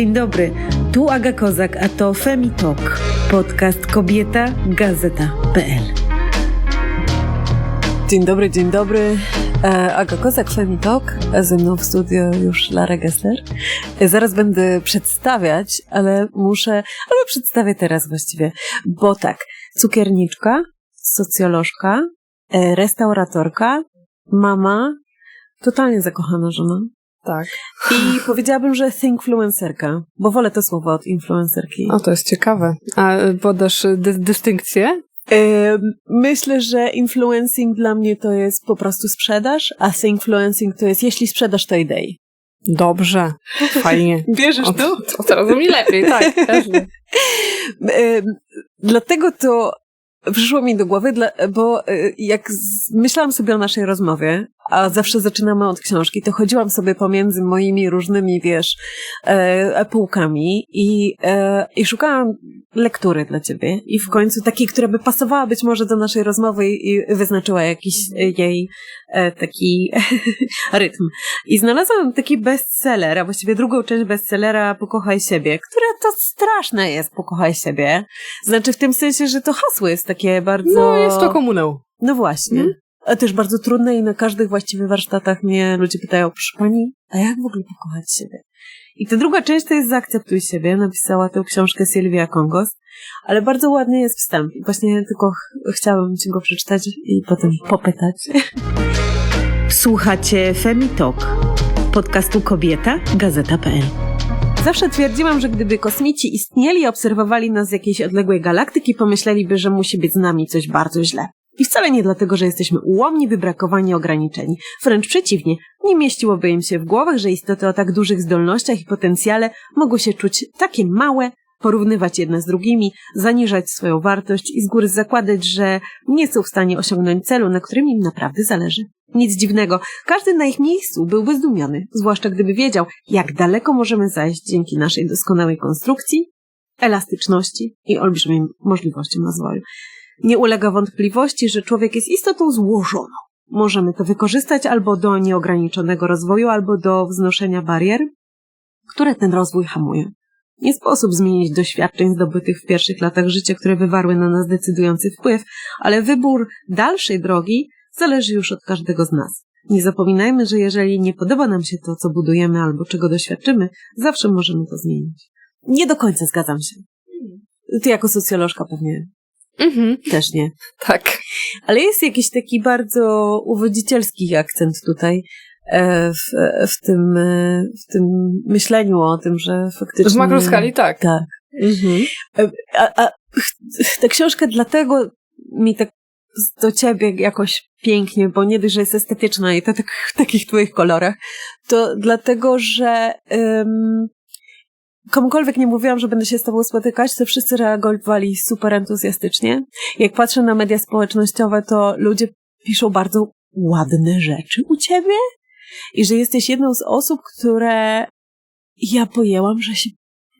Dzień dobry, tu Aga Kozak, a to Femi Talk, podcast Kobieta Gazeta.pl. Dzień dobry, dzień dobry. E, Aga Kozak, Femi Talk. Ze mną w studio już Lara Gessler. E, Zaraz będę przedstawiać, ale muszę, albo przedstawię teraz właściwie, bo tak, cukierniczka, socjolożka, e, restauratorka, mama, totalnie zakochana żona. Tak. I powiedziałabym, że thinkfluencerka, bo wolę to słowo od influencerki. O, to jest ciekawe. A podasz dy dystynkcję? E, Myślę, że influencing dla mnie to jest po prostu sprzedaż, a thinkfluencing to jest jeśli sprzedaż, to idei. Dobrze. Fajnie. Bierzesz O, to, to teraz mi lepiej, tak. Pewnie. E, Dlatego to przyszło mi do głowy, bo jak myślałam sobie o naszej rozmowie, a zawsze zaczynamy od książki, to chodziłam sobie pomiędzy moimi różnymi, wiesz, e, półkami i, e, i szukałam lektury dla ciebie i w końcu takiej, która by pasowała być może do naszej rozmowy i wyznaczyła jakiś jej e, taki rytm. I znalazłam taki bestseller, a właściwie drugą część bestsellera Pokochaj siebie, które to straszne jest Pokochaj siebie. Znaczy w tym sensie, że to hasło jest takie bardzo... No, jest to komunał. No właśnie. Mhm. Też bardzo trudne i na każdych właściwie warsztatach mnie ludzie pytają, proszę pani, a jak w ogóle pokochać siebie? I ta druga część to jest Zaakceptuj siebie. Napisała tę książkę Sylwia Kongos, ale bardzo ładny jest wstęp. I właśnie tylko ch- chciałabym ci go przeczytać i potem popytać. Słuchacie Femi Talk, podcastu Kobieta Gazeta.pl. Zawsze twierdziłam, że gdyby kosmici istnieli i obserwowali nas z jakiejś odległej galaktyki, pomyśleliby, że musi być z nami coś bardzo źle. I wcale nie dlatego, że jesteśmy ułomni, wybrakowani, ograniczeni. Wręcz przeciwnie, nie mieściłoby im się w głowach, że istoty o tak dużych zdolnościach i potencjale mogą się czuć takie małe, porównywać jedne z drugimi, zaniżać swoją wartość i z góry zakładać, że nie są w stanie osiągnąć celu, na którym im naprawdę zależy. Nic dziwnego, każdy na ich miejscu byłby zdumiony, zwłaszcza gdyby wiedział, jak daleko możemy zajść dzięki naszej doskonałej konstrukcji, elastyczności i olbrzymim możliwościom rozwoju. Nie ulega wątpliwości, że człowiek jest istotą złożoną. Możemy to wykorzystać albo do nieograniczonego rozwoju, albo do wznoszenia barier, które ten rozwój hamują. Nie sposób zmienić doświadczeń zdobytych w pierwszych latach życia, które wywarły na nas decydujący wpływ, ale wybór dalszej drogi zależy już od każdego z nas. Nie zapominajmy, że jeżeli nie podoba nam się to, co budujemy albo czego doświadczymy, zawsze możemy to zmienić. Nie do końca zgadzam się. Ty jako socjolożka pewnie Mhm. też nie. Tak. Ale jest jakiś taki bardzo uwodzicielski akcent tutaj e, w, w, tym, e, w tym myśleniu o tym, że faktycznie... W makroskali tak. Tak. Mhm. E, A, a tę książkę dlatego mi tak do ciebie jakoś pięknie, bo nie dość, że jest estetyczna i to tak, w takich twoich kolorach, to dlatego, że um, komukolwiek nie mówiłam, że będę się z tobą spotykać, to wszyscy reagowali super entuzjastycznie. Jak patrzę na media społecznościowe, to ludzie piszą bardzo ładne rzeczy u ciebie i że jesteś jedną z osób, które ja pojęłam, że się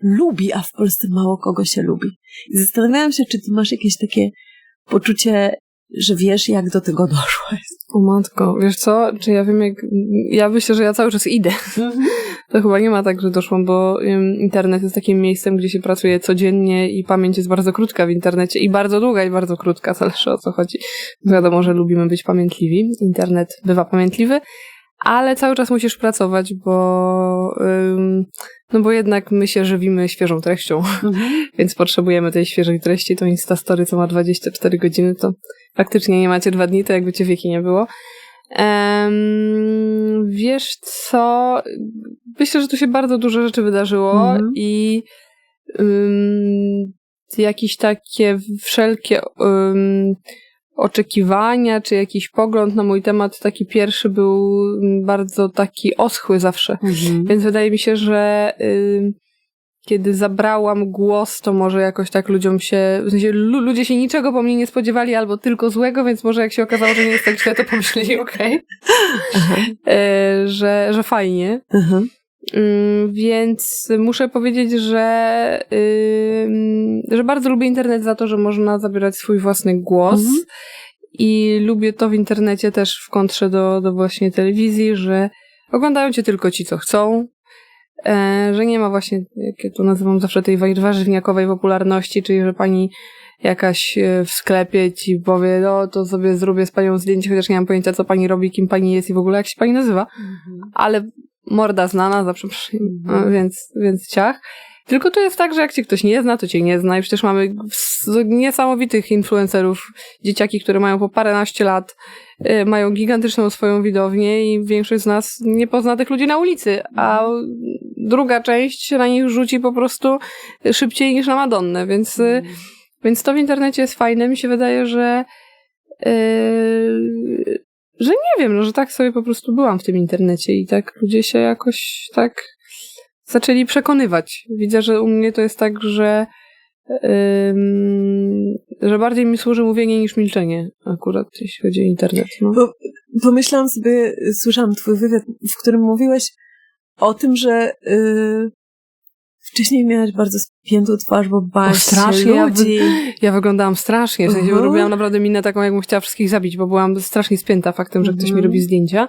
lubi, a w Polsce mało kogo się lubi. I zastanawiałam się, czy ty masz jakieś takie poczucie, że wiesz, jak do tego doszłaś. O matko, wiesz co? Czy ja wiem jak... Ja myślę, że ja cały czas idę. To chyba nie ma tak, że doszłam, bo internet jest takim miejscem, gdzie się pracuje codziennie i pamięć jest bardzo krótka w internecie i bardzo długa i bardzo krótka, zależy o co chodzi. Wiadomo, że lubimy być pamiętliwi. Internet bywa pamiętliwy, ale cały czas musisz pracować, bo ym, no bo jednak my się żywimy świeżą treścią, Mhm. więc potrzebujemy tej świeżej treści. To Instastory, co ma 24 godziny, to faktycznie nie macie dwa dni, to jakby cię wieki nie było. Em, wiesz co? Myślę, że tu się bardzo dużo rzeczy wydarzyło Mhm. i ym, jakieś takie wszelkie ym, oczekiwania, czy jakiś pogląd na mój temat, taki pierwszy był mm, bardzo taki oschły zawsze. Mhm. Więc wydaje mi się, że kiedy zabrałam głos, to może jakoś tak ludziom się, w sensie lu- ludzie się niczego po mnie nie spodziewali albo tylko złego, więc może jak się okazało, że nie jest tak źle, to pomyśleli, okej, Aha. e, że, że fajnie. Aha. Ym, Więc muszę powiedzieć, że, ym, że bardzo lubię internet za to, że można zabierać swój własny głos. Mhm. I lubię to w internecie też w kontrze do, do właśnie telewizji, że oglądają cię tylko ci, co chcą. E, że nie ma właśnie, jak ja to nazywam zawsze, tej wa- warzywniakowej popularności, czyli że pani jakaś e, w sklepie ci powie, no to sobie zrobię z panią zdjęcie, chociaż nie mam pojęcia, co pani robi, kim pani jest i w ogóle jak się pani nazywa, ale morda znana, za przeproszeniem, Mhm. więc, więc ciach. Tylko to jest tak, że jak cię ktoś nie zna, to cię nie zna i przecież mamy niesamowitych influencerów, dzieciaki, które mają po paręnaście lat, y, mają gigantyczną swoją widownię i większość z nas nie pozna tych ludzi na ulicy, a druga część się na nich rzuci po prostu szybciej niż na Madonnę, więc, y, więc to w internecie jest fajne. Mi się wydaje, że yy, że nie wiem, no, że tak sobie po prostu byłam w tym internecie i tak ludzie się jakoś tak zaczęli przekonywać. Widzę, że u mnie to jest tak, że ym, że bardziej mi służy mówienie niż milczenie akurat, jeśli chodzi o internet. No. Bo pomyślałam sobie, słyszałam twój wywiad, w którym mówiłeś o tym, że y, wcześniej miałaś bardzo spiętą twarz, bo bałaś się strasznie, ja ludzi. Ja wyglądałam strasznie, w sensie Mhm. robiłam naprawdę minę taką, jakbym chciała wszystkich zabić, bo byłam strasznie spięta faktem, że ktoś mi Mhm. robi zdjęcia.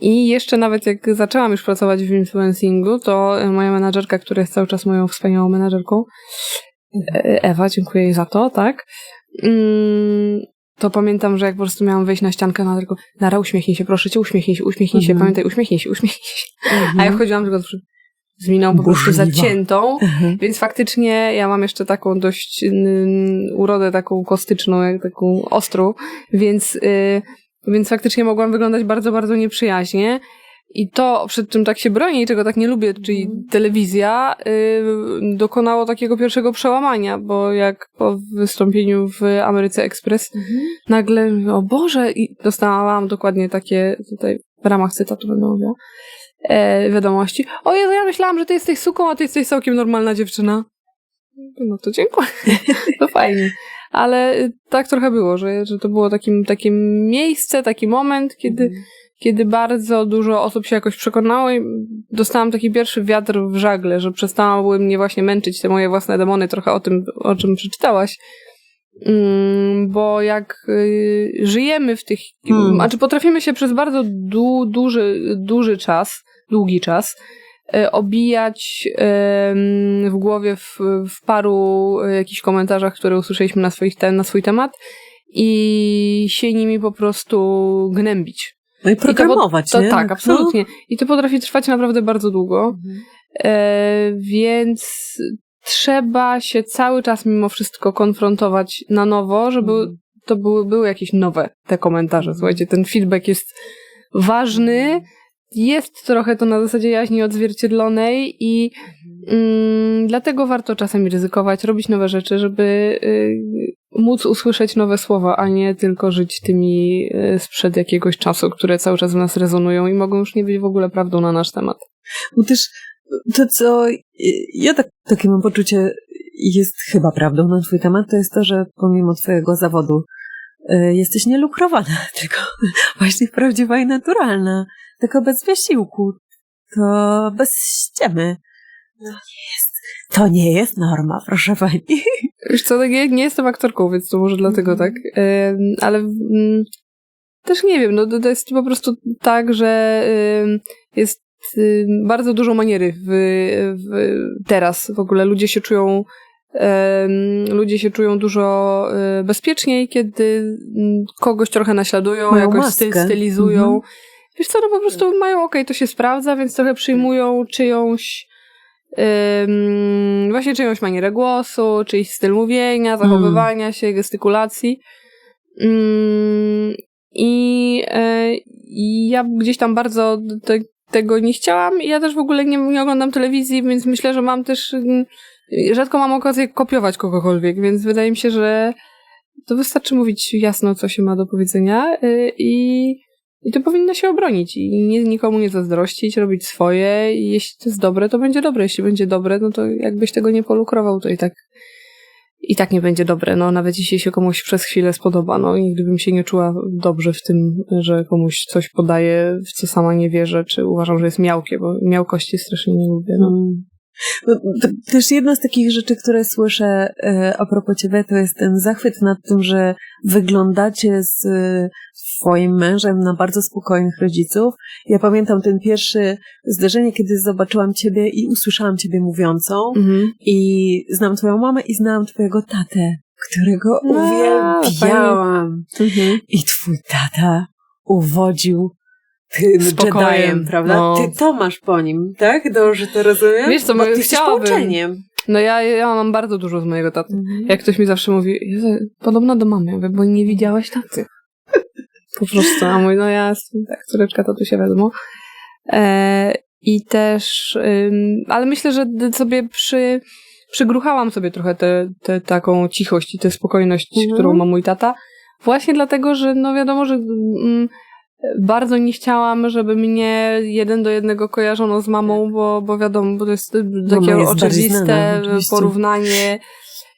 I jeszcze nawet jak zaczęłam już pracować w influencingu, to e, moja menadżerka, która jest cały czas moją wspaniałą menadżerką, e, Ewa, dziękuję jej za to, tak? To pamiętam, że jak po prostu miałam wejść na ściankę, na tylko, Nara, uśmiechnij się, proszę cię, uśmiechnij się, uśmiechnij się, Mhm. pamiętaj, uśmiechnij się, uśmiechnij się. Mhm. A ja wchodziłam tylko z miną po prostu zaciętą, Mhm. więc faktycznie ja mam jeszcze taką dość urodę taką kostyczną, jak taką ostrą, więc, y, więc faktycznie mogłam wyglądać bardzo, bardzo nieprzyjaźnie. I to, przed czym tak się bronię i czego tak nie lubię, czyli Mhm. telewizja, y, dokonało takiego pierwszego przełamania, bo jak po wystąpieniu w Ameryce Express Mhm. nagle, o Boże, i dostałam dokładnie takie, tutaj w ramach cytatu będę mówiła, e, wiadomości. O Jezu, ja myślałam, że ty jesteś suką, a ty jesteś całkiem normalna dziewczyna. No to dziękuję. to fajnie. Ale tak trochę było, że, że to było takim, takie miejsce, taki moment, kiedy, Mhm. Kiedy bardzo dużo osób się jakoś przekonało i dostałam taki pierwszy wiatr w żagle, że przestały mnie właśnie męczyć te moje własne demony, trochę o tym, o czym przeczytałaś. Mm, bo jak y, żyjemy w tych, Hmm. znaczy potrafimy się przez bardzo du, duży, duży czas, długi czas, y, obijać w głowie w, w paru y, jakichś komentarzach, które usłyszeliśmy na, swoich, te, na swój temat i się nimi po prostu gnębić. No i I to, programować, to, nie? tak, absolutnie. I to potrafi trwać naprawdę bardzo długo. No. E, więc trzeba się cały czas mimo wszystko konfrontować na nowo, żeby Mhm. to były, były jakieś nowe te komentarze. Mhm. Słuchajcie, ten feedback jest ważny. Jest trochę to na zasadzie jaźni odzwierciedlonej i mm, dlatego warto czasami ryzykować, robić nowe rzeczy, żeby y, móc usłyszeć nowe słowa, a nie tylko żyć tymi y, sprzed jakiegoś czasu, które cały czas w nas rezonują i mogą już nie być w ogóle prawdą na nasz temat. Bo też to, co ja tak, takie mam poczucie, jest chyba prawdą na twój temat, to jest to, że pomimo twojego zawodu y, jesteś nie lukrowana, tylko właśnie prawdziwa i naturalna. Tylko bez wysiłku. To bez ściemy. To nie jest, to nie jest norma, proszę pani. Wiesz co, tak, ja nie jestem aktorką, więc to może dlatego Mhm. tak. Ale mm, też nie wiem, no to, to jest po prostu tak, że jest bardzo dużo maniery w, w, teraz. W ogóle ludzie się czują ludzie się czują dużo y, bezpieczniej, kiedy mm, kogoś trochę naśladują, Mają jakoś maskę. stylizują. Mhm. Wiesz co, no po prostu mają, okej, to się sprawdza, więc trochę przyjmują czyjąś ym, właśnie czyjąś manierę głosu, czyjś styl mówienia, zachowywania się, gestykulacji. Ym, I i ja gdzieś tam bardzo te, tego nie chciałam. I ja też w ogóle nie, nie oglądam telewizji, więc myślę, że mam też. Rzadko mam okazję kopiować kogokolwiek, więc wydaje mi się, że to wystarczy mówić jasno, co się ma do powiedzenia y, i, i to powinno się obronić i nie, nikomu nie zazdrościć, robić swoje i jeśli to jest dobre, to będzie dobre. Jeśli będzie dobre, no to jakbyś tego nie polukrował, to i tak i tak nie będzie dobre, no nawet jeśli się komuś przez chwilę spodoba, no i gdybym się nie czuła dobrze w tym, że komuś coś podaje, w co sama nie wierzę, czy uważam, że jest miałkie, bo miałkości strasznie nie lubię, no. No, Też jedna z takich rzeczy, które słyszę e, a propos ciebie, to jest ten zachwyt nad tym, że wyglądacie z e, twoim mężem na bardzo spokojnych rodziców. Ja pamiętam ten pierwszy zdarzenie, kiedy zobaczyłam ciebie i usłyszałam ciebie mówiącą Mhm. i znam twoją mamę i znałam twojego tatę, którego No, uwielbiałam. Mhm. I twój tata uwodził tym Spokojem, Jediem, prawda? no. Ty to masz po nim, tak? Dobrze to rozumiem? Wiesz co, Bo ty połączeniem. No ja, ja mam bardzo dużo z mojego taty. Mhm. Jak ktoś mi zawsze mówi, Jezu, podobna do mamy, ja mówię, bo nie widziałaś taty. Po prostu, a mój, no ja jestem tak, córeczka tatusia wiadomo. E, I też, ym, ale myślę, że sobie przy, przygruchałam sobie trochę tę te, taką cichość i tę spokojność, Mhm. którą ma mój tata. Właśnie dlatego, że no wiadomo, że mm, bardzo nie chciałam, żeby mnie jeden do jednego kojarzono z mamą, bo, bo wiadomo, bo to jest takie jest oczywiste znana, porównanie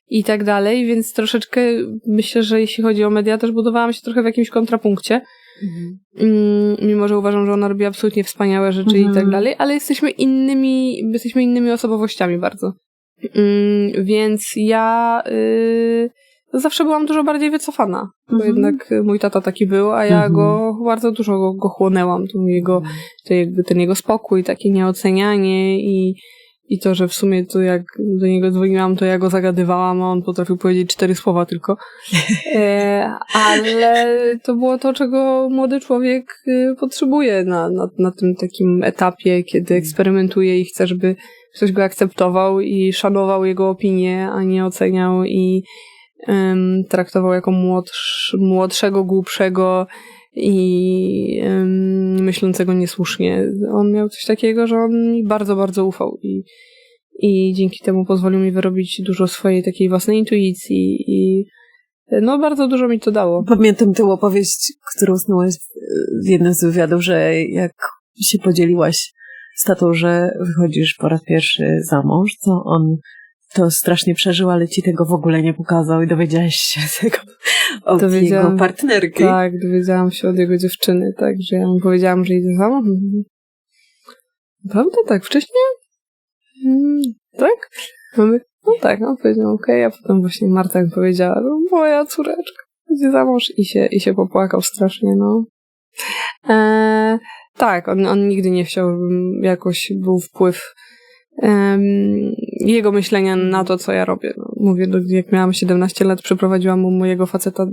i tak dalej, więc troszeczkę myślę, że jeśli chodzi o media, też budowałam się trochę w jakimś kontrapunkcie. Mhm. Mm, mimo że uważam, że ona robi absolutnie wspaniałe rzeczy i Mhm. tak dalej, ale jesteśmy innymi, jesteśmy innymi osobowościami bardzo. Mm, więc ja y, zawsze byłam dużo bardziej wycofana, bo Mhm. jednak mój tata taki był, a ja Mhm. go bardzo dużo go, go chłonęłam, tą jego, to jakby ten jego spokój, takie nieocenianie i, i to, że w sumie to jak do niego dzwoniłam, to ja go zagadywałam, a on potrafił powiedzieć cztery słowa tylko. E, ale to było to, czego młody człowiek y, potrzebuje na, na, na tym takim etapie, kiedy eksperymentuje i chce, żeby ktoś go akceptował i szanował jego opinię, a nie oceniał i em, traktował jako młodsz, młodszego, głupszego i em, myślącego niesłusznie. On miał coś takiego, że on mi bardzo, bardzo ufał i, i dzięki temu pozwolił mi wyrobić dużo swojej takiej własnej intuicji i no bardzo dużo mi to dało. Pamiętam tę opowieść, którą snułaś w jednym z wywiadów, że jak się podzieliłaś z tatą, że wychodzisz po raz pierwszy za mąż, to on to strasznie przeżył, ale ci tego w ogóle nie pokazał i dowiedziałaś się tego od jego partnerki. Tak, dowiedziałam się od jego dziewczyny, tak, że ja mu powiedziałam, że mąż. Mhm. Naprawdę tak, wcześniej? Mm, tak? Mamy, no tak, no powiedziałam okej, a potem właśnie Marta mi powiedziała, no moja córeczka idzie za mąż i się, i się popłakał strasznie, no. E, tak, on, on nigdy nie chciał, żebym jakoś był wpływ jego myślenia na to, co ja robię. No, mówię, jak miałam 17 lat, przeprowadziłam mu mojego faceta,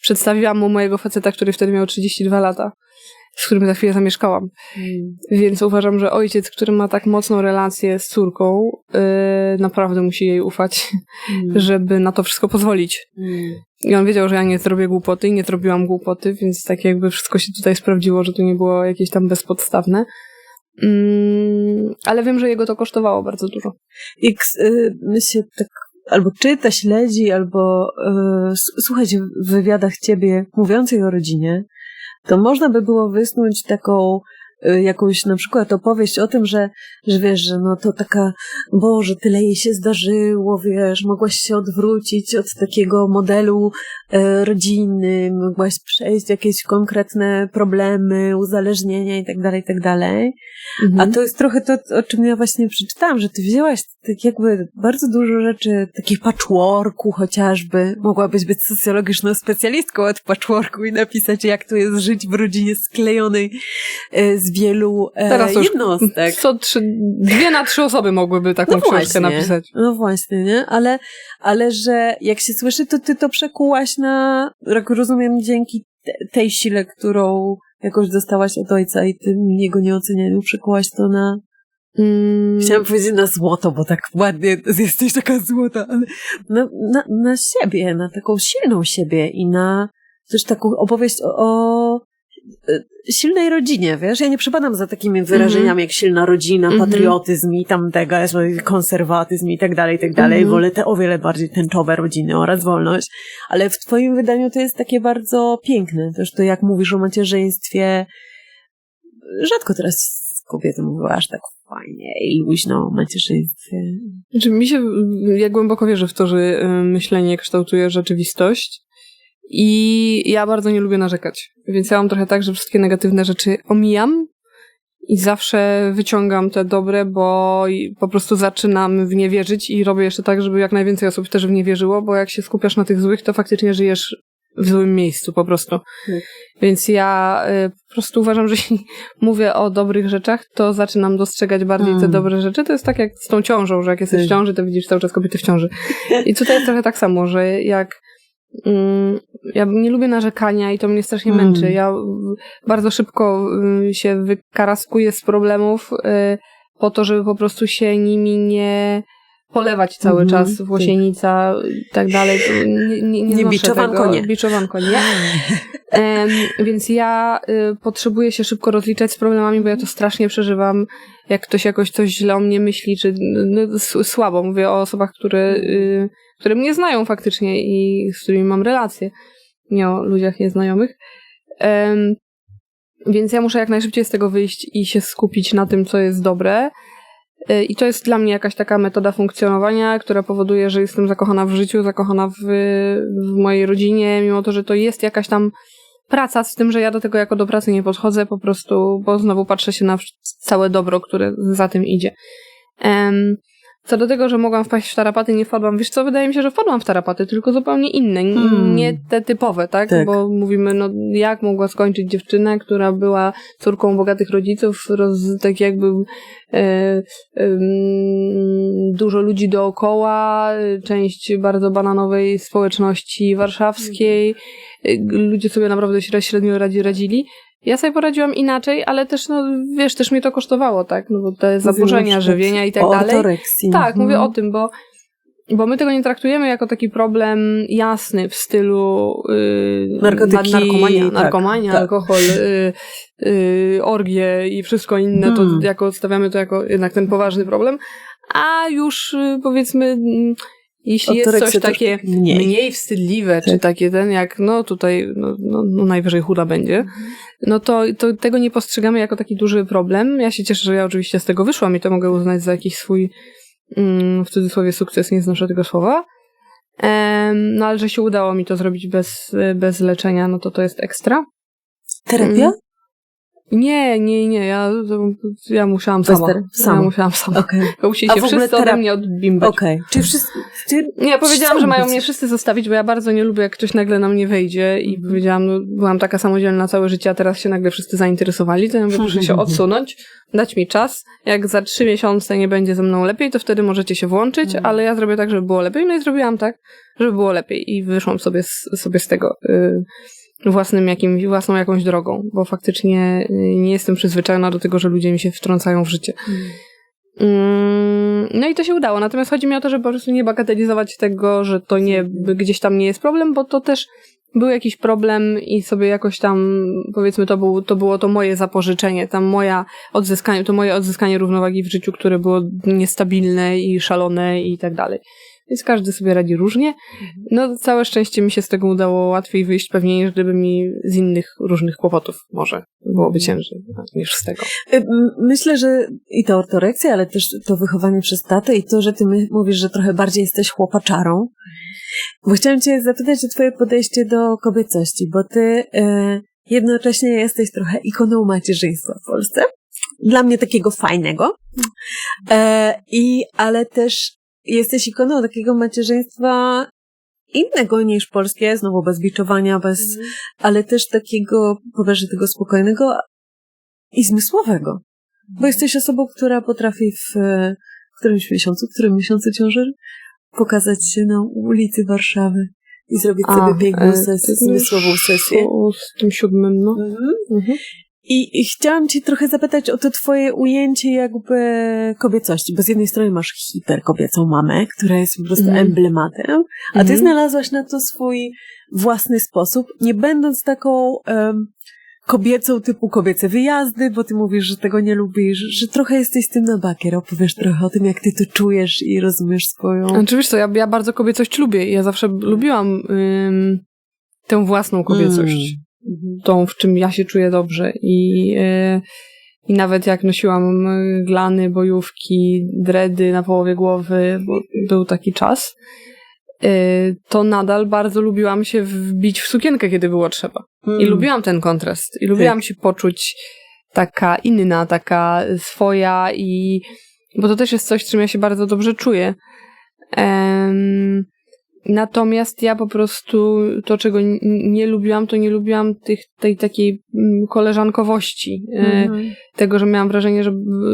przedstawiłam mu mojego faceta, który wtedy miał 32 lata, z którym za chwilę zamieszkałam. Mm. Więc uważam, że ojciec, który ma tak mocną relację z córką, yy, naprawdę musi jej ufać, Mm. żeby na to wszystko pozwolić. Mm. I on wiedział, że ja nie zrobię głupoty i nie zrobiłam głupoty, więc tak jakby wszystko się tutaj sprawdziło, że to nie było jakieś tam bezpodstawne. Mm, ale wiem, że jego to kosztowało bardzo dużo. Jak y, się tak albo czyta, śledzi, albo y, s- słucha się w wywiadach ciebie mówiącej o rodzinie, to można by było wysnuć taką jakąś na przykład opowieść o tym, że, że wiesz, że no to taka, Boże, tyle jej się zdarzyło, wiesz, mogłaś się odwrócić od takiego modelu e, rodziny, mogłaś przejść jakieś konkretne problemy, uzależnienia i tak dalej, i tak dalej. A to jest trochę to, o czym ja właśnie przeczytałam, że ty wzięłaś tak jakby bardzo dużo rzeczy, takich patchworku chociażby. Mogłabyś być socjologiczną specjalistką od patchworku i napisać, jak to jest żyć w rodzinie sklejonej e, z wielu e, Teraz już jednostek. Co trzy, dwie na trzy osoby mogłyby taką No książkę właśnie. napisać. No właśnie, nie? Ale, ale że jak się słyszy, to ty to przekułaś na, jak rozumiem, dzięki te, tej sile, którą jakoś dostałaś od ojca i tym jego nieocenianiu, przekułaś to na Mm, Chciałam powiedzieć na złoto, bo tak ładnie jesteś taka złota, ale na, na, na siebie, na taką silną siebie i na też taką opowieść o, o silnej rodzinie, wiesz? Ja nie przypadam za takimi wyrażeniami jak silna rodzina, Mhm. patriotyzm i tam tego, konserwatyzm i tak dalej, i tak dalej. Mhm. Wolę te o wiele bardziej tęczowe rodziny oraz wolność. Ale w twoim wydaniu to jest takie bardzo piękne. Też to jak mówisz o macierzyństwie, rzadko teraz kobiety mówiły aż tak fajnie i luźno o macierzyństwie. Znaczy, mi się, ja głęboko wierzę w to, że y, myślenie kształtuje rzeczywistość i ja bardzo nie lubię narzekać. Więc ja mam trochę tak, że wszystkie negatywne rzeczy omijam i zawsze wyciągam te dobre, bo po prostu zaczynam w nie wierzyć i robię jeszcze tak, żeby jak najwięcej osób też w nie wierzyło, bo jak się skupiasz na tych złych, to faktycznie żyjesz w złym miejscu po prostu. Tak. Więc ja y, po prostu uważam, że jeśli mówię o dobrych rzeczach, to zaczynam dostrzegać bardziej te Mm. dobre rzeczy. To jest tak jak z tą ciążą, że jak jesteś w Tak. ciąży, to widzisz cały czas kobiety w ciąży. I tutaj jest trochę tak samo, że jak ja nie lubię narzekania i to mnie strasznie Mm. męczy. Ja bardzo szybko y, się wykaraskuję z problemów y, po to, żeby po prostu się nimi nie polewać cały Mhm, czas w łosienica i tak dalej. Nie, nie, nie, Nie biczowanko tego. nie. Biczowanko nie. Em, więc ja y, potrzebuję się szybko rozliczać z problemami, bo ja to strasznie przeżywam, jak ktoś jakoś coś źle o mnie myśli, czy no, s- słabo. Mówię o osobach, które, y, które mnie znają faktycznie i z którymi mam relacje, nie o ludziach nieznajomych. Em, więc ja muszę jak najszybciej z tego wyjść i się skupić na tym, co jest dobre. Y, I to jest dla mnie jakaś taka metoda funkcjonowania, która powoduje, że jestem zakochana w życiu, zakochana w, w mojej rodzinie, mimo to, że to jest jakaś tam praca, z tym, że ja do tego jako do pracy nie podchodzę, po prostu, bo znowu patrzę się na całe dobro, które za tym idzie. Em, co do tego, że mogłam wpaść w tarapaty, nie wpadłam. Wiesz co, wydaje mi się, że wpadłam w tarapaty, tylko zupełnie inne, Hmm. nie te typowe, tak? Tak. Bo mówimy, no jak mogła skończyć dziewczynę, która była córką bogatych rodziców, roz, tak jakby e, em, dużo ludzi dookoła, e, część bardzo bananowej społeczności warszawskiej. E, Ludzie sobie naprawdę śre- średnio radzi, radzili. Ja sobie poradziłam inaczej, ale też, no wiesz, też mnie to kosztowało, tak? No bo te zaburzenia żywienia i tak o dalej. ortoreksji. Tak, Mhm. mówię o tym, bo, bo my tego nie traktujemy jako taki problem jasny w stylu yy, Narkotyki, narkomania, tak, narkomania tak. alkohol, yy, yy, orgie i wszystko inne, to Hmm. jako stawiamy to jako jednak ten poważny problem, a już yy, powiedzmy, jeśli jest coś takie mniej. mniej, wstydliwe, czy Tak. takie ten, jak no tutaj, no, no, no najwyżej chuda będzie, no to, to tego nie postrzegamy jako taki duży problem. Ja się cieszę, że ja oczywiście z tego wyszłam i to mogę uznać za jakiś swój mm, w cudzysłowie sukces, nie znoszę tego słowa. No ale że się udało mi to zrobić bez, bez leczenia, no to to jest ekstra. Terapia? Mm. Nie, nie, nie, ja, ja musiałam sama. Ja musiałam sama. Okej. Bo Musieli się wszyscy ode terap- mnie odbimbać. Okej. Czy wszyscy... Czy... Nie, powiedziałam, że mają mnie wszyscy zostawić, bo ja bardzo nie lubię, jak ktoś nagle na mnie wejdzie i Mhm. powiedziałam, no, byłam taka samodzielna całe życie, a teraz się nagle wszyscy zainteresowali, to ja mówię, proszę się odsunąć, dać mi czas. Jak za trzy miesiące nie będzie ze mną lepiej, to wtedy możecie się włączyć, Mhm. ale ja zrobię tak, żeby było lepiej. No i zrobiłam tak, żeby było lepiej i wyszłam sobie z, sobie z tego y, własnym jakimś, własną jakąś drogą, bo faktycznie y, nie jestem przyzwyczajona do tego, że ludzie mi się wtrącają w życie. Mm, No i to się udało. Natomiast chodzi mi o to, żeby po prostu nie bagatelizować tego, że to nie, gdzieś tam nie jest problem, bo to też był jakiś problem i sobie jakoś tam, powiedzmy, to, był, to było to moje zapożyczenie, tam moja odzyskanie, to moje odzyskanie równowagi w życiu, które było niestabilne i szalone i tak dalej. Więc każdy sobie radzi różnie. No, całe szczęście mi się z tego udało łatwiej wyjść, pewnie niż gdyby mi z innych różnych kłopotów może byłoby ciężej niż z tego. Y, Myślę, że i ta ortoreksja, ale też to wychowanie przez tatę i to, że ty mówisz, że trochę bardziej jesteś chłopaczarą. Bo chciałam cię zapytać o twoje podejście do kobiecości, bo ty e, jednocześnie jesteś trochę ikoną macierzyństwa w Polsce. Dla mnie takiego fajnego. E, i, ale też jesteś ikoną takiego macierzyństwa innego niż polskie, znowu bez biczowania, bez, ale też takiego, powiesz, że tego spokojnego i zmysłowego. Bo jesteś osobą, która potrafi w, w którymś miesiącu, w którym miesiącu ciąży, pokazać się na ulicy Warszawy i zrobić sobie piękną e, sesję, zmysłową sesję. o- Z tym siódmym, no. Mhm. Mhm. I, I chciałam Cię trochę zapytać o to Twoje ujęcie jakby kobiecości, bo z jednej strony masz hiperkobiecą mamę, która jest po prostu Mhm. emblematem, a Ty Mhm. znalazłaś na to swój własny sposób, nie będąc taką em, kobiecą typu kobiece wyjazdy, bo Ty mówisz, że tego nie lubisz, że trochę jesteś z tym na bakier. Opowiesz trochę o tym, jak Ty to czujesz i rozumiesz swoją... Co, ja, ja bardzo kobiecość lubię i ja zawsze lubiłam ym, tę własną kobiecość. Mhm. Tą, w czym ja się czuję dobrze i, y, i nawet jak nosiłam glany, bojówki, dredy na połowie głowy, bo był taki czas, y, to nadal bardzo lubiłam się wbić w sukienkę, kiedy było trzeba. I Mm. lubiłam ten kontrast. I lubiłam się poczuć taka inna, taka swoja i bo to też jest coś, czym ja się bardzo dobrze czuję. Em, natomiast ja po prostu to, czego nie lubiłam, to nie lubiłam tych, tej takiej mm, koleżankowości. E, Mhm. tego, że miałam wrażenie, że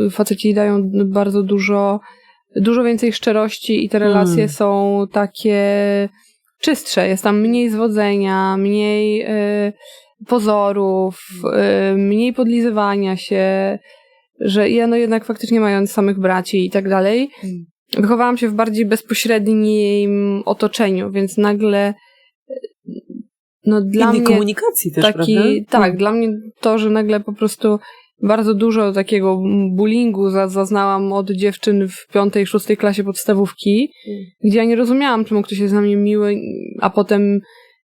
y, faceci dają bardzo dużo, dużo więcej szczerości i te relacje Mm. są takie czystsze. Jest tam mniej zwodzenia, mniej y, pozorów, y, mniej podlizywania się, że ja no jednak faktycznie mając samych braci i tak dalej, Mm. Wychowałam się w bardziej bezpośrednim otoczeniu, więc nagle y, no dla Innej mnie komunikacji też, taki, prawda? tak, Mm. dla mnie to, że nagle po prostu bardzo dużo takiego bullyingu za- zaznałam od dziewczyn w piątej, szóstej klasie podstawówki, Mm. gdzie ja nie rozumiałam, czemu ktoś jest z nami miły, a potem,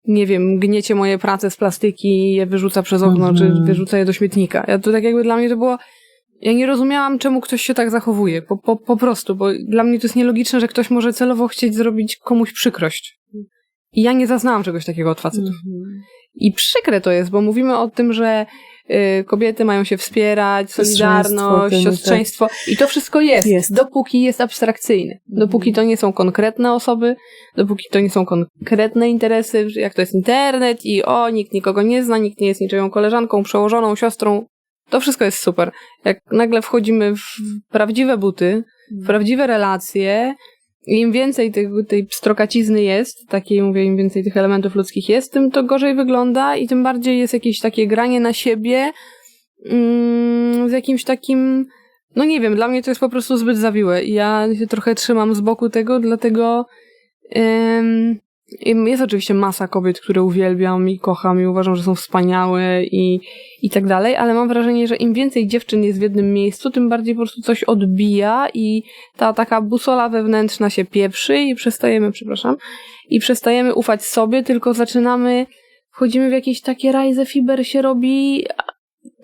nie wiem, gniecie moje prace z plastiki i je wyrzuca przez okno, Mhm. czy wyrzuca je do śmietnika. Ja to tak jakby dla mnie to było, ja nie rozumiałam, czemu ktoś się tak zachowuje, po, po, po prostu, bo dla mnie to jest nielogiczne, że ktoś może celowo chcieć zrobić komuś przykrość. I ja nie zaznałam czegoś takiego od facetów. Mhm. I przykre to jest, bo mówimy o tym, że y, kobiety mają się wspierać, solidarność, siostrzeństwo. I to wszystko jest, Jest. dopóki jest abstrakcyjne. Dopóki to nie są konkretne osoby, dopóki to nie są konkretne interesy, jak to jest internet i o, nikt nikogo nie zna, nikt nie jest niczyją koleżanką, przełożoną, siostrą. To wszystko jest super. Jak nagle wchodzimy w prawdziwe buty, w prawdziwe relacje, i im więcej tej, tej pstrokacizny jest, takiej mówię, im więcej tych elementów ludzkich jest, tym to gorzej wygląda i tym bardziej jest jakieś takie granie na siebie mm, z jakimś takim, no nie wiem, dla mnie to jest po prostu zbyt zawiłe ja się trochę trzymam z boku tego, dlatego ym, jest oczywiście masa kobiet, które uwielbiam i kocham i uważam, że są wspaniałe i, i tak dalej, ale mam wrażenie, że im więcej dziewczyn jest w jednym miejscu, tym bardziej po prostu coś odbija i ta taka busola wewnętrzna się pieprzy i przestajemy, przepraszam, i przestajemy ufać sobie, tylko zaczynamy, wchodzimy w jakieś takie rajze fiber się robi,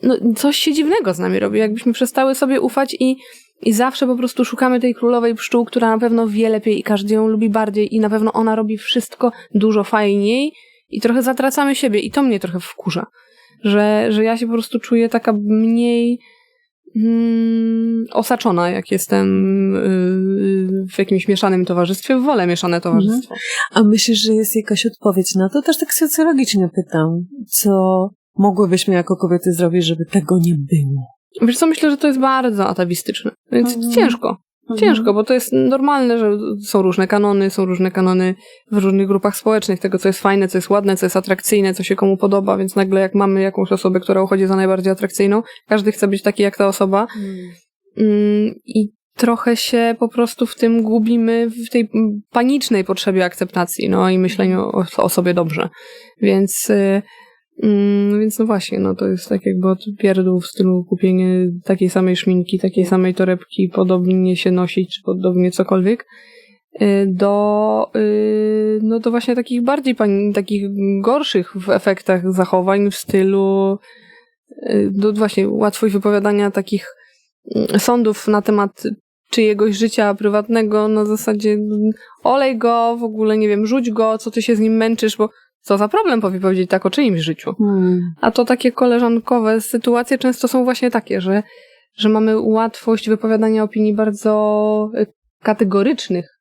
no coś się dziwnego z nami robi, jakbyśmy przestały sobie ufać i, i zawsze po prostu szukamy tej królowej pszczół, która na pewno wie lepiej i każdy ją lubi bardziej i na pewno ona robi wszystko dużo fajniej i trochę zatracamy siebie i to mnie trochę wkurza, że, że ja się po prostu czuję taka mniej mm, osaczona, jak jestem yy, w jakimś mieszanym towarzystwie, wolę mieszane towarzystwo. A myślisz, że jest jakaś odpowiedź na to? Też tak socjologicznie pytam. Co mogłybyśmy jako kobiety zrobić, żeby tego nie było? Wiesz co, myślę, że to jest bardzo atawistyczne, więc Mhm. ciężko. Ciężko, bo to jest normalne, że są różne kanony, są różne kanony w różnych grupach społecznych, tego co jest fajne, co jest ładne, co jest atrakcyjne, co się komu podoba, więc nagle jak mamy jakąś osobę, która uchodzi za najbardziej atrakcyjną, każdy chce być taki jak ta osoba mm, i trochę się po prostu w tym gubimy, w tej panicznej potrzebie akceptacji, no i myśleniu o, o sobie dobrze. Więc, y, mm, więc no właśnie, no to jest tak jakby od pierdół w stylu kupienie takiej samej szminki, takiej samej torebki, podobnie się nosić, czy podobnie cokolwiek, y, do, y, no do właśnie takich bardziej, takich gorszych w efektach zachowań w stylu, y, do właśnie łatwość wypowiadania takich mm, sądów na temat czyjegoś życia prywatnego na zasadzie mm, olej go, w ogóle nie wiem, rzuć go, co ty się z nim męczysz, bo co za problem powie powiedzieć tak o czyimś życiu. Hmm. A to takie koleżankowe sytuacje często są właśnie takie, że, że mamy łatwość wypowiadania opinii bardzo y, kategorycznych,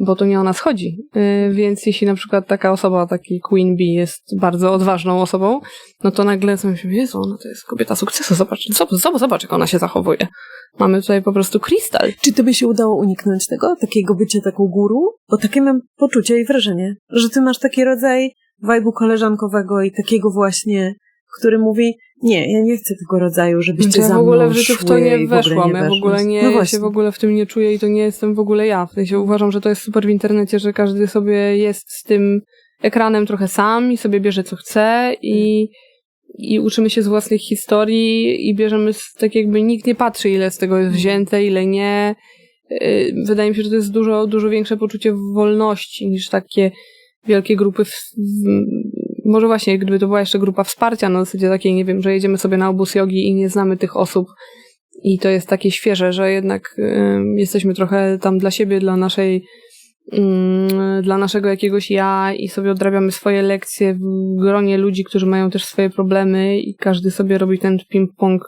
bo to nie o nas chodzi. Y, Więc jeśli na przykład taka osoba, taki Queen Bee jest bardzo odważną osobą, no to nagle sobie myślimy, Jezu, ona to jest kobieta sukcesu, zobacz, zobacz, zobacz jak ona się zachowuje. Mamy tutaj po prostu krystal. Czy to by się udało uniknąć tego, takiego bycia taką guru? Bo takie mam poczucie i wrażenie, że ty masz taki rodzaj wajbu koleżankowego i takiego właśnie, który mówi, nie, ja nie chcę tego rodzaju, żebyście Znaczy, ja w ogóle w życiu w to nie weszłam. Ja w ogóle nie, no ja się w ogóle w tym nie czuję i to nie jestem w ogóle ja. W sensie uważam, że to jest super w internecie, że każdy sobie jest z tym ekranem trochę sam i sobie bierze co chce i, i uczymy się z własnych historii i bierzemy z, tak jakby nikt nie patrzy ile z tego jest wzięte, ile nie. Yy, Wydaje mi się, że to jest dużo, dużo większe poczucie wolności niż takie wielkie grupy w, w, może właśnie, gdyby to była jeszcze grupa wsparcia na zasadzie takiej, nie wiem, że jedziemy sobie na obóz jogi i nie znamy tych osób i to jest takie świeże, że jednak jesteśmy trochę tam dla siebie, dla naszej mm, dla naszego jakiegoś ja i sobie odrabiamy swoje lekcje w gronie ludzi, którzy mają też swoje problemy i każdy sobie robi ten ping-pong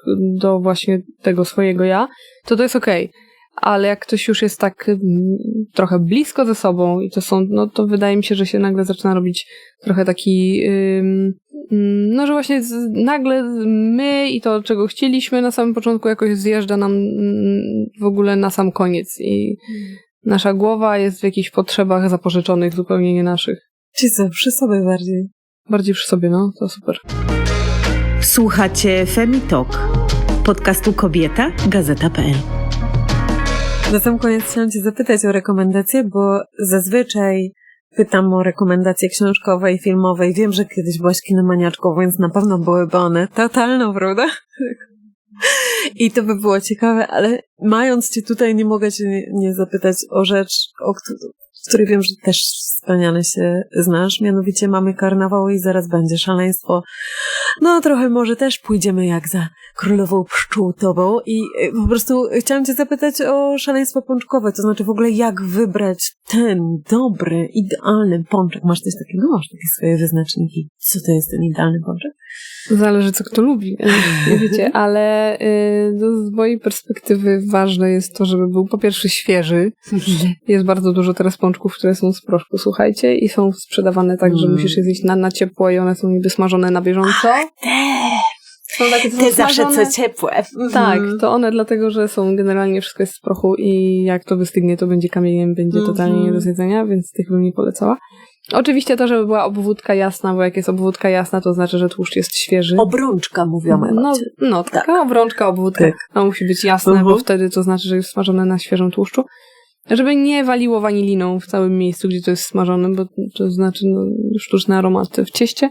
do właśnie tego swojego ja, to to jest okej. Ale jak ktoś już jest tak mm, trochę blisko ze sobą i to są, no to wydaje mi się, że się nagle zaczyna robić trochę taki, mm, no że właśnie z, nagle my i to, czego chcieliśmy na samym początku jakoś zjeżdża nam mm, w ogóle na sam koniec i nasza głowa jest w jakichś potrzebach zapożyczonych zupełnie nie naszych. Ci co, przy sobie bardziej. Bardziej przy sobie, no, to super. Słuchacie Femitok, podcastu Kobieta, Gazeta.pl. Na sam koniec chciałam Cię zapytać o rekomendacje, bo zazwyczaj pytam o rekomendacje książkowe i filmowe i wiem, że kiedyś byłaś kinomaniaczką, więc na pewno byłyby one totalną, prawda? I to by było ciekawe, ale mając Cię tutaj, nie mogę Cię nie, zapytać o rzecz, o której wiem, że też wspaniale się znasz. Mianowicie mamy karnawał i zaraz będzie szaleństwo. No, trochę może też pójdziemy jak za królową pszczół tobą i y, po prostu chciałam cię zapytać o szaleństwo pączkowe, to znaczy w ogóle jak wybrać ten dobry, idealny pączek. Masz coś takiego? Masz takie swoje wyznaczniki. Co to jest ten idealny pączek? Zależy, co kto lubi, wiecie, ale y, no, z mojej perspektywy ważne jest to, żeby był po pierwsze świeży. Jest bardzo dużo teraz pączków, które są z proszku, słuchajcie, i są sprzedawane tak, że Mm. musisz je zjeść na, na ciepło i one są niby smażone na bieżąco. Są takie, co są smażone- ciepłe. Tak, Mhm. to one dlatego, że są generalnie wszystko jest z prochu i jak to wystygnie, to będzie kamieniem, będzie totalnie Mhm. nie do zjedzenia, więc tych bym nie polecała. Oczywiście to, żeby była obwódka jasna, bo jak jest obwódka jasna, to znaczy, że tłuszcz jest świeży. Obrączka mówią No, no taka Tak. obrączka, obwódka. Tak. Ona musi być jasna, Mhm. bo wtedy to znaczy, że jest smażone na świeżym tłuszczu. Żeby nie waliło waniliną w całym miejscu, gdzie to jest smażone, bo to znaczy no, sztuczny aromat w cieście.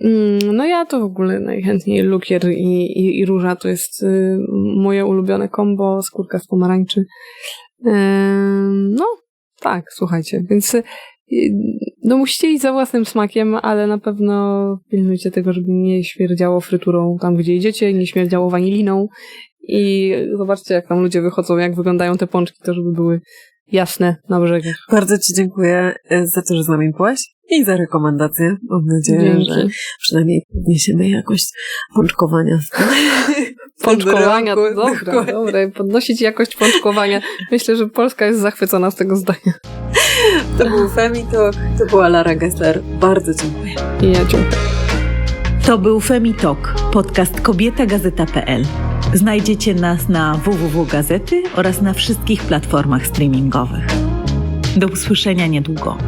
Mm, No ja to w ogóle najchętniej lukier i, i, i róża to jest y, moje ulubione kombo, skórka z pomarańczy. Ym, no, tak, słuchajcie, więc y, no musicie iść za własnym smakiem, ale na pewno pilnujcie tego, żeby nie śmierdziało fryturą tam, gdzie idziecie, nie śmierdziało waniliną i zobaczcie, jak tam ludzie wychodzą, jak wyglądają te pączki, to żeby były jasne na brzegach. Bardzo Ci dziękuję e, za to, że z nami byłaś i za rekomendacje. Mam nadzieję, że Dzięki. przynajmniej podniesiemy jakość pączkowania. Pączkowania, to Dokładnie. dobre. Podnosić jakość pączkowania. Myślę, że Polska jest zachwycona z tego zdania. To był Femitalk, to była Lara Gessler. Bardzo dziękuję. I ja dziękuję. To był Femitok, podcast Kobieta, Gazeta.pl. Znajdziecie nas na www.gazety oraz na wszystkich platformach streamingowych. Do usłyszenia niedługo.